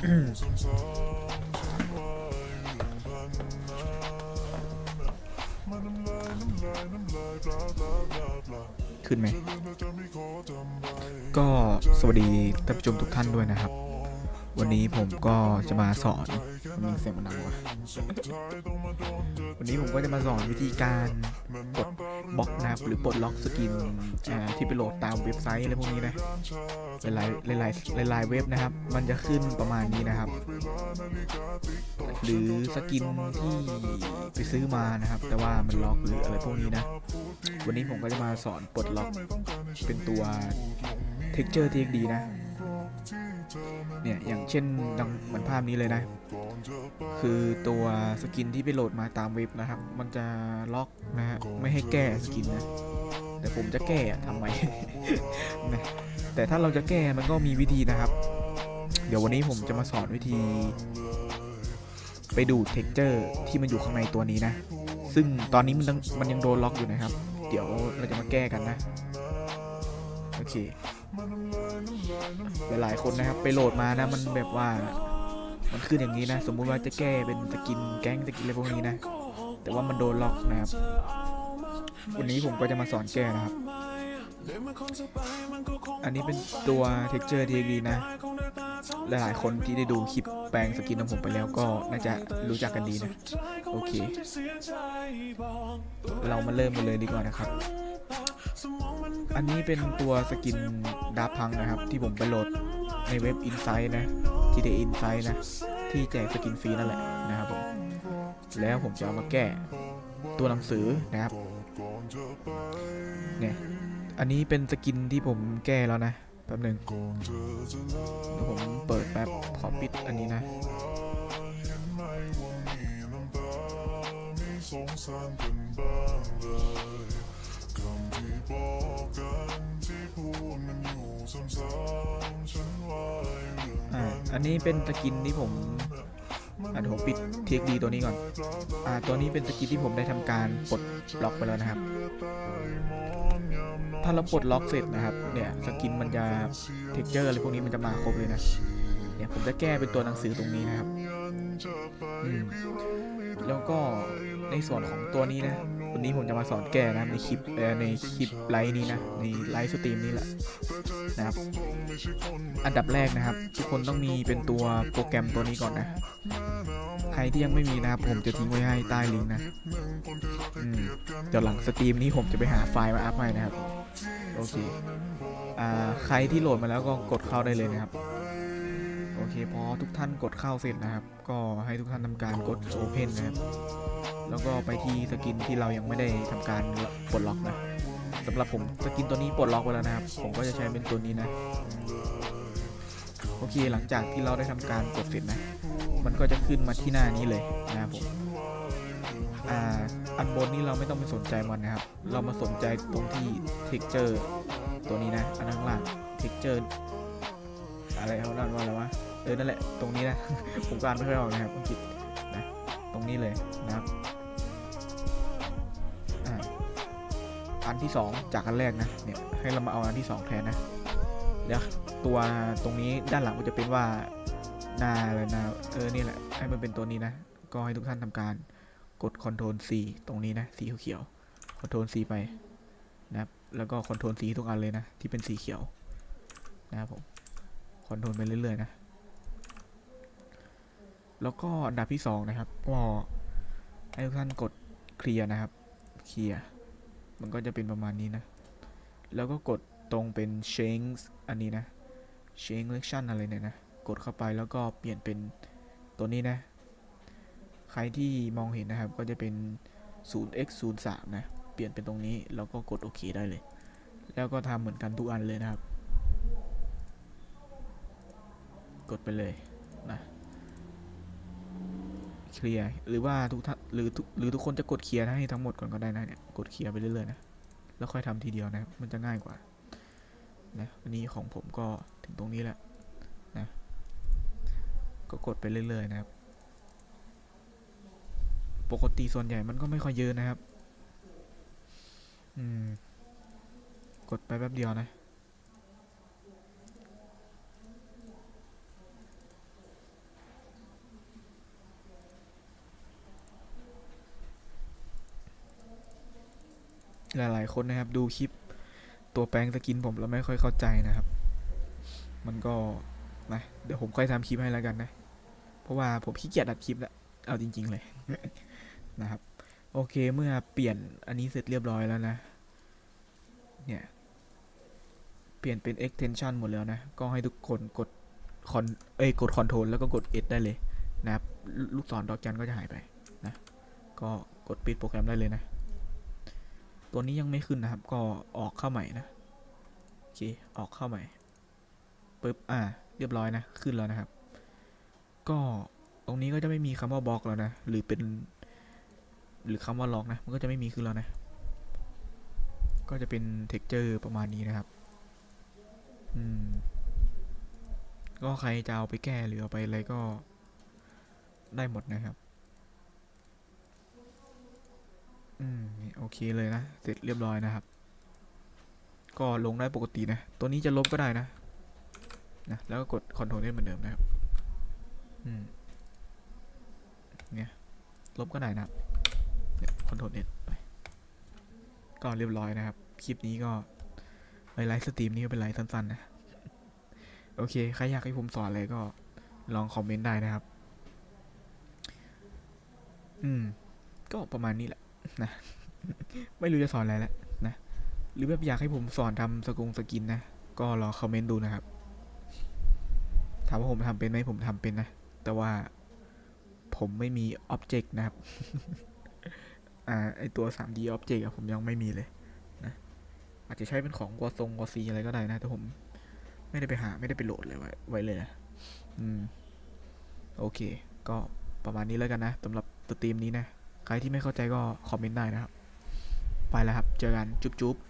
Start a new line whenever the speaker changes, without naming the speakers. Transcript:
ขึ้นไหม ก็สวัสดีท่านผู้ชมทุกท่านด้วยนะครับ วันนี้ผมก็จะมาสอนมีเสียงมันดังวะวันนี้ผมก็จะมาสอนวิธีการกดบล็อกนะครับหรือปลดล็อกสกินอ่าที่ไปโหลดตามเว็บไซต์อะไรพวกนี้นะหลายๆหลายๆหลายๆเว็บนะครับ มันจะขึ้นประมาณนี้นะครับ หรือสกินที่ไปซื้อมานะครับ แต่ว่ามันล็อกหรืออะไรพวกนี้นะ วันนี้ผมก็จะมาสอนปลดล็อกเป็นตัว texture TXD นะ เนี่ย อย่างเช่นดังเหมือนภาพนี้เลยนะ คือตัวสกินที่ไปโหลดมาตามเว็บนะครับ มันจะล็อกนะฮะไม่ให้แก้สกินนะ แต่ผมจะแก้ทำไมนะแต่ถ้าเราจะแก้มันก็มีวิธีนะครับ เดี๋ยววันนี้ผมจะมาสอนวิธี ไปดูด texture ที่มันอยู่ข้างในตัวนี้นะ ซึ่งตอนนี้มันยังมันยังโดนล็อกอยู่นะครับ เดี๋ยวเราจะมาแก้กันนะ โอเค หลายๆคนนะครับ ไปโหลดมานะ มันแบบว่า มันขึ้นอย่างนี้นะ สมมุติว่าจะแก้เป็นสกินแก๊งสกินอะไรพวกนี้นะ แต่ว่ามันโดนล็อกนะครับ วันนี้ผมก็จะมาสอนแก้นะครับ อันนี้เป็นตัว texture TXD นะ หลายๆคนที่ได้ดูคลิปแปลงสกินของผมไปแล้วก็น่าจะรู้จักกันดีนะ โอเค เรามาเริ่มกันเลยดีกว่านะครับ อันนี้เป็นตัวสกินดาพังนะครับ ที่ผมไปโหลดในเว็บ Insight นะ GD Insight นะ ที่แจกสกินฟรีนั่นแหละนะครับผม แล้วผมจะเอามาแก้ตัวหนังสือนะครับ เนี่ย อันนี้เป็นสกินที่ผมแก้แล้วนะแป๊บหนึ่งเดี๋ยวผมเปิดแป๊บขอปิดอันนี้นะ อ่า อันนี้เป็นสกินที่ผมอะเดี๋ยวผมปิด TXD ตัวนี้ก่อน อ่า ตัวนี้เป็นสกินที่ผมได้ทำการปลดล็อกไปแล้วนะครับ ถ้าเราปลดล็อกเสร็จนะครับ เนี่ย สกินมันจะเท็กเจอร์อะไรพวกนี้มันจะมาครบเลยนะ เนี่ยผมจะแก้เป็นตัวหนังสือตรงนี้นะครับอืมแล้วก็ในส่วนของตัวนี้นะ วันนี้ผมจะมาสอนแก้นะในคลิปในคลิปไลฟ์นี้นะในไลฟ์สตรีมนี้แหละนะครับ อันดับแรกนะครับ ทุกคนต้องมีเป็นตัวโปรแกรมตัวนี้ก่อนนะ ใครที่ยังไม่มีนะครับผมจะทิ้งไว้ให้ใต้ลิงก์นะเดี๋ยวหลังสตรีมนี้ผมจะไปหาไฟล์มาอัพให้นะครับ โอเคอใครที่โหลดมาแล้วก็กดเข้าได้เลยนะครับ โอเคพอทุกท่านกดเข้าเสร็จนะครับ ก็ให้ทุกท่านทำการกด Open นะครับ แล้วก็ไปที่สกินที่เรายังไม่ได้ทำการปลดล็อกนะสำหรับผมสกินตัวนี้ปลดล็อกไปแล้วนะครับ ผมก็จะใช้เป็นตัวนี้นะ โอเคหลังจากที่เราได้ทำการกดเสร็จนะ มันก็จะขึ้นมาที่หน้านี้เลยนะครับผมอ่าอันบนนี้เราไม่ต้องไปสนใจมันนะครับ เรามาสนใจตรงที่ texture ตัวนี้นะ อันข้างล่าง texture อะไรเขาเรียกว่าอะไรวะ เออนั่นแหละตรงนี้นะ ผมก็อ่านไม่ค่อยออกนะครับอังกฤษนะตรงนี้เลยนะครับอันที่สองจากอันแรกนะเนี่ยให้เรามาเอาอันที่สองแทนนะแล้วตัวตรงนี้ด้านหลังมันจะเป็นว่าน้าอะนะเออนี่แหละให้มันเป็นตัวนี้นะ ก็ให้ทุกท่านทำการกด Ctrl C ตรงนี้นะสีเขียว Ctrl C ไปนะครับแล้วก็ Ctrl C ทุกอันเลยนะที่เป็นสีเขียวนะครับผม Ctrl ไปเรื่อยๆนะ แล้วก็อันดับที่สองนะครับ ก็ให้ทุกท่านกดเคลียร์นะครับ เคลียร์ มันก็จะเป็นประมาณนี้นะ แล้วก็กดตรงเป็น change อันนี้นะ change selection อะไรเนี่ยนะ กดเข้าไปแล้วก็เปลี่ยนเป็นตัวนี้นะ ใครที่มองเห็นนะครับ ก็จะเป็น 0x 0 3นะ เปลี่ยนเป็นตรงนี้ แล้วก็กดโอเคได้เลย แล้วก็ทำเหมือนกันทุกอันเลยนะครับ กดไปเลยนะ เคลียร์หรือว่าทุกท่านหรือทุกหรือทุกคนจะกดเคลียร์ให้ทั้งหมดก่อนก็ได้นะเนี่ยกดเคลียร์ไปเรื่อยๆนะแล้วค่อยทำทีเดียวนะมันจะง่ายกว่านะอันนี้ของผมก็ถึงตรงนี้แหละนะก็กดไปเรื่อยๆนะครับ ปกติส่วนใหญ่มันก็ไม่ค่อยเยอะนะครับ อืม กดไปแป๊บเดียวนะ หลายๆคนนะครับ ดูคลิปตัวแปลงสกินผมแล้วไม่ค่อยเข้าใจนะครับ มันก็นะเดี๋ยวผมค่อยทำคลิปให้แล้วกันนะ เพราะว่าผมขี้เกียจอัดคลิปแล้ว เอาจริง ๆ เลยนะครับ โอเคเมื่อเปลี่ยนอันนี้เสร็จเรียบร้อยแล้วนะ เนี่ย เปลี่ยนเป็น extension หมดแล้วนะ ก็ให้ทุกคนกดคอนเอ้ยกด control แล้วก็กด S ได้เลยนะครับลูลูกศรดอกจันก็จะหายไปนะ ก็กดปิดโปรแกรมได้เลยนะ ตัวนี้ยังไม่ขึ้นนะครับ ก็ออกเข้าใหม่นะ โอเค ออกเข้าใหม่ปึ๊บ อ่า เรียบร้อยนะ ขึ้นแล้วนะครับ ก็ตรงนี้ก็จะไม่มีคำว่าบล็อกแล้วนะ หรือเป็น หรือคำว่าล็อกนะ มันก็จะไม่มีขึ้นแล้วนะ ก็จะเป็น texture ประมาณนี้นะครับ อืม ก็ใครจะเอาไปแก้หรือเอาไปอะไรก็ได้หมดนะครับ อืมโอเคเลยนะ เสร็จเรียบร้อยนะครับ ก็ลงได้ปกตินะ ตัวนี้จะลบก็ได้นะ นะ แล้วก็กด Ctrl S เหมือนเดิมนะครับ อืม เนี่ย ลบก็ได้นะครับเนี่ย Ctrl S ไป ก็เรียบร้อยนะครับ คลิปนี้ก็ไลฟ์สตรีมนี่ก็เป็นไลฟ์สั้นๆนะ โอเค ใครอยากให้ผมสอนอะไรก็ลองคอมเมนต์ได้นะครับ อืม ก็ประมาณนี้แหละ นะไม่รู้จะสอนอะไรแล้วนะหรือแบบอยากให้ผมสอนทำสกงสกินนะก็ลอคอมเมนต์ดูนะครับถามว่าผมทำเป็นไหมผมทำเป็นนะ แต่ว่าผมไม่มีอ็อบเจกต์นะครับอ่าไอตัว 3D Object อะผมยังไม่มีเลยนะอาจจะใช้เป็นของวอทรงวอซีอะไรก็ได้นะ แต่ผมไม่ได้ไปหาไม่ได้ไปโหลดเลยไว้ไว้เลยนะอืม โอเค ก็ประมาณนี้แล้วกันนะสำหรับสตรีมนี้นะ ใครที่ไม่เข้าใจก็คอมเมนต์ได้นะครับ ไปแล้วครับ เจอกัน จุ๊บๆ